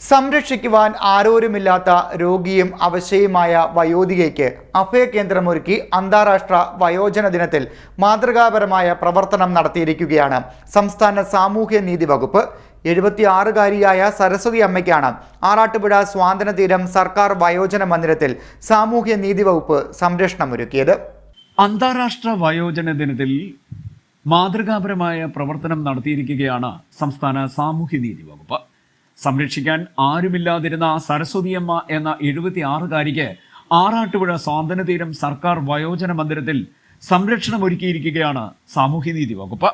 സംരക്ഷിക്കുവാൻ ആരോരുമില്ലാത്ത രോഗിയും അവശയുമായ വയോധികയ്ക്ക് അഭയകേന്ദ്രമൊരുക്കി അന്താരാഷ്ട്ര വയോജന ദിനത്തിൽ മാതൃകാപരമായ പ്രവർത്തനം നടത്തിയിരിക്കുകയാണ്. സംസ്ഥാന സാമൂഹ്യ നീതി വകുപ്പ് എഴുപത്തിയാറുകാരിയായ സരസ്വതി അമ്മയ്ക്കാണ് ആറാട്ടുപുഴ സ്വാതന്ത്ര്യ തീരം സർക്കാർ വയോജന മന്ദിരത്തിൽ സാമൂഹ്യ നീതി വകുപ്പ് സംരക്ഷണമൊരുക്കിയത്. അന്താരാഷ്ട്ര വയോജന ദിനത്തിൽ മാതൃകാപരമായ പ്രവർത്തനം നടത്തിയിരിക്കുകയാണ് സംസ്ഥാന സാമൂഹ്യ നീതി വകുപ്പ്. സംരക്ഷിക്കാൻ ആരുമില്ലാതിരുന്ന സരസ്വതിയമ്മ എന്ന എഴുപത്തിയാറുകാരിക്ക് ആറാട്ടുപുഴ സ്വാതന്ത്ര്യതീരം സർക്കാർ വയോജന മന്ദിരത്തിൽ സംരക്ഷണം ഒരുക്കിയിരിക്കുകയാണ് സാമൂഹ്യനീതി വകുപ്പ്.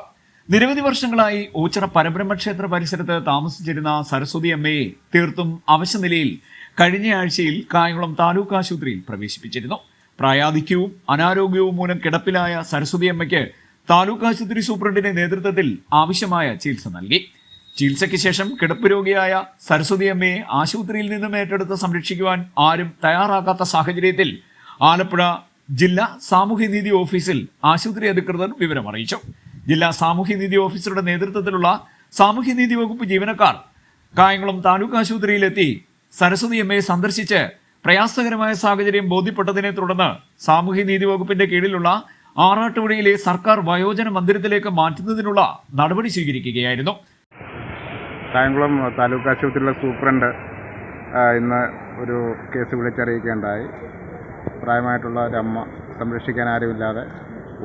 നിരവധി വർഷങ്ങളായി ഓച്ചിറ പരബ്രഹ്മക്ഷേത്ര പരിസരത്ത് താമസിച്ചിരുന്ന സരസ്വതി അമ്മയെ തീർത്തും അവശനിലയിൽ കഴിഞ്ഞ ആഴ്ചയിൽ കായംകുളം താലൂക്ക് ആശുപത്രിയിൽ പ്രവേശിപ്പിച്ചിരുന്നു. പ്രായാധിക്യവും അനാരോഗ്യവും മൂലം കിടപ്പിലായ സരസ്വതി അമ്മയ്ക്ക് താലൂക്ക് ആശുപത്രി സൂപ്രണ്ടിന്റെ നേതൃത്വത്തിൽ ആവശ്യമായ ചികിത്സ നൽകി. ചികിത്സയ്ക്ക് ശേഷം കിടപ്പ് രോഗിയായ സരസ്വതി അമ്മയെ ആശുപത്രിയിൽ നിന്നും ഏറ്റെടുത്ത് സംരക്ഷിക്കുവാൻ ആരും തയ്യാറാകാത്ത സാഹചര്യത്തിൽ ആലപ്പുഴ ജില്ലാ സാമൂഹ്യനീതി ഓഫീസിൽ ആശുപത്രി അധികൃതർ വിവരം അറിയിച്ചു. ജില്ലാ സാമൂഹ്യനീതി ഓഫീസറുടെ നേതൃത്വത്തിലുള്ള സാമൂഹ്യനീതി വകുപ്പ് ജീവനക്കാർ കായംകുളം താലൂക്ക് ആശുപത്രിയിലെത്തി സരസ്വതി അമ്മയെ സന്ദർശിച്ച് പ്രയാസകരമായ സാഹചര്യം ബോധ്യപ്പെട്ടതിനെ തുടർന്ന് സാമൂഹ്യനീതി വകുപ്പിന്റെ കീഴിലുള്ള ആറാട്ടുപുഴയിലെ സർക്കാർ വയോജന മന്ദിരത്തിലേക്ക് മാറ്റുന്നതിനുള്ള നടപടി സ്വീകരിക്കുകയായിരുന്നു. കായംകുളം താലൂക്ക് ആശുപത്രിയിലെ സൂപ്രണ്ട് ഇന്ന് ഒരു കേസ് വിളിച്ചറിയിക്കുകയുണ്ടായി. പ്രായമായിട്ടുള്ള അമ്മ സംരക്ഷിക്കാൻ ആരുമില്ലാതെ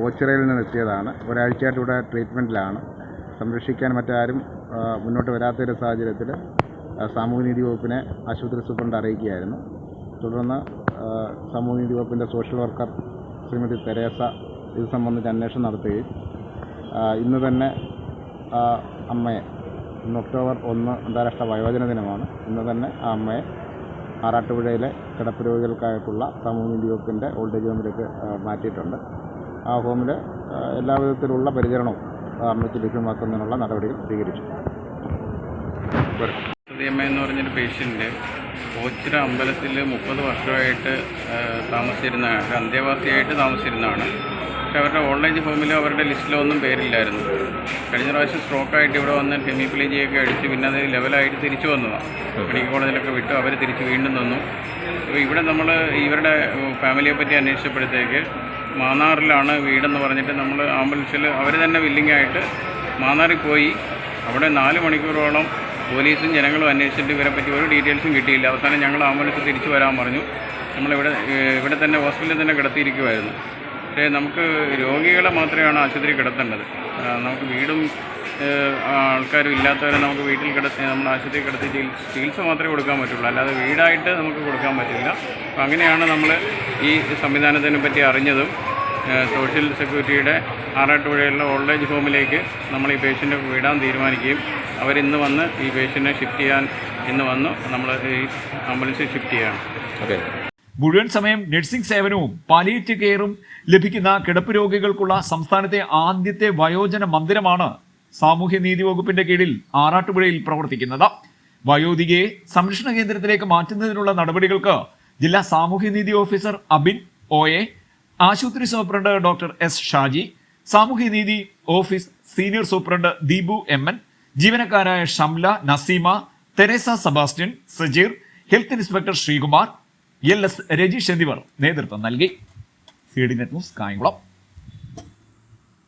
ഓച്ചിറയിൽ നിന്ന് എത്തിയതാണ്. ഒരാഴ്ചയായിട്ട് ഇവിടെ ട്രീറ്റ്മെന്റിലാണ് സംരക്ഷിക്കാൻ മറ്റാരും മുന്നോട്ട് വരാത്തൊരു സാഹചര്യത്തിൽ സാമൂഹ്യനീതി വകുപ്പിനെ ആശുപത്രി സൂപ്രണ്ട് അറിയിക്കുകയായിരുന്നു. തുടർന്ന് സാമൂഹ്യനീതി വകുപ്പിന്റെ സോഷ്യൽ വർക്കർ ശ്രീമതി തെരേസ ഇത് സംബന്ധിച്ച് അന്വേഷണം നടത്തുകയും ഇന്ന് തന്നെ അമ്മയെ ഇന്ന് ഒക്ടോബർ ഒന്ന് അന്താരാഷ്ട്ര വയോജന ദിനമാണ്. ഇന്ന് തന്നെ ആ അമ്മയെ ആറാട്ടുപുഴയിലെ കിടപ്പ് രോഗികൾക്കായിട്ടുള്ള സാമൂഹ്യനീതി വകുപ്പിന്റെ ഓൾഡേജ് ഹോമിലേക്ക് മാറ്റിയിട്ടുണ്ട്. ആ ഹോമിൽ എല്ലാവിധത്തിലുള്ള എല്ലാ വിധത്തിലുള്ള പരിചരണവും അമ്മയ്ക്ക് ലഭ്യമാക്കുന്നതിനുള്ള നടപടികൾ സ്വീകരിച്ചു. അമ്മയെന്ന് എന്ന് പറഞ്ഞൊരു പേഷ്യന്റ് ഓച്ചിറ അമ്പലത്തിൽ മുപ്പത് വർഷമായിട്ട് താമസിച്ചിരുന്ന അന്തേവാസിയായിട്ട് താമസിച്ചിരുന്നതാണ്. പക്ഷെ അവരുടെ ഓൺലൈൻ ഏജ് അവരുടെ അവരുടെ ലിസ്റ്റിലൊന്നും പേരില്ലായിരുന്നു. കഴിഞ്ഞ പ്രാവശ്യം സ്ട്രോക്കായിട്ട് ഇവിടെ വന്ന് ഹെമിപ്ലേജിയൊക്കെ അടിച്ച് പിന്നെ അത് ലെവലായിട്ട് തിരിച്ചു വന്നതാണ് മെഡിക്കൽ കോളേജിലൊക്കെ വിട്ടു അവർ തിരിച്ച് വീണ്ടും തന്നു. അപ്പോൾ ഇവിടെ നമ്മൾ ഇവരുടെ ഫാമിലിയെ പറ്റി അന്വേഷിച്ചപ്പോഴത്തേക്ക് മാന്നാറിലാണ് വീടെന്ന് പറഞ്ഞിട്ട് നമ്മൾ ആംബുലൻസിൽ അവർ തന്നെ വില്ലിങ്ങായിട്ട് മാന്നാറിൽ പോയി. അവിടെ നാല് മണിക്കൂറോളം പോലീസും ജനങ്ങളും അന്വേഷിച്ചിട്ട് ഇവരെ പറ്റി ഒരു ഡീറ്റെയിൽസും കിട്ടിയില്ല. അവസാനം ഞങ്ങൾ ആംബുലൻസ് തിരിച്ചു വരാൻ പറഞ്ഞു. നമ്മളിവിടെ ഇവിടെ തന്നെ ഹോസ്പിറ്റലിൽ തന്നെ കിടത്തിയിരിക്കുമായിരുന്നു പക്ഷേ നമുക്ക് രോഗികളെ മാത്രമാണ് ആശുപത്രി കിടത്തേണ്ടത്. നമുക്ക് വീടും ആൾക്കാരും ഇല്ലാത്തവരെ നമുക്ക് വീട്ടിൽ കിടത്തി നമ്മൾ ആശുപത്രി കിടത്തി ചികിത്സ മാത്രമേ കൊടുക്കാൻ പറ്റുള്ളൂ. അല്ലാതെ വീടായിട്ട് നമുക്ക് കൊടുക്കാൻ പറ്റില്ല. അപ്പോൾ അങ്ങനെയാണ് നമ്മൾ ഈ സംവിധാനത്തിനെ പറ്റി അറിഞ്ഞതും സോഷ്യൽ സെക്യൂരിറ്റിയുടെ ആറാട്ടുപുഴയിലുള്ള ഓൾഡ് ഏജ് ഹോമിലേക്ക് നമ്മൾ ഈ പേഷ്യന്റ് വിടാൻ തീരുമാനിക്കുകയും അവരിന്ന് വന്ന് ഈ പേഷ്യന്റിനെ ഷിഫ്റ്റ് ചെയ്യാൻ ഇന്ന് വന്നു. നമ്മൾ ഈ ആംബുലൻസിൽ ഷിഫ്റ്റ് ചെയ്യുകയാണ്. മുഴുവൻ സമയം നഴ്സിംഗ് സേവനവും പാലിയേറ്റീവ് കെയറും ലഭിക്കുന്ന കിടപ്പ് രോഗികൾക്കുള്ള സംസ്ഥാനത്തെ ആദ്യത്തെ വയോജന മന്ദിരമാണ് സാമൂഹ്യനീതി വകുപ്പിന്റെ കീഴിൽ ആറാട്ടുപുഴയിൽ പ്രവർത്തിക്കുന്നത്. വയോധികയെ സംരക്ഷണ കേന്ദ്രത്തിലേക്ക് മാറ്റുന്നതിനുള്ള നടപടികൾക്ക് ജില്ലാ സാമൂഹ്യനീതി ഓഫീസർ അബിൻ ഒ എ ആശുപത്രി സൂപ്രണ്ട് ഡോക്ടർ എസ് ഷാജി സാമൂഹ്യനീതി office senior superintendent Deepu M N ജീവനക്കാരായ Shamla Naseema Teresa Sebastian Sajeer health inspector Sreekumar L S Rajeesh എന്നിവർ നേതൃത്വം നൽകി. C D net news Kayamkulam.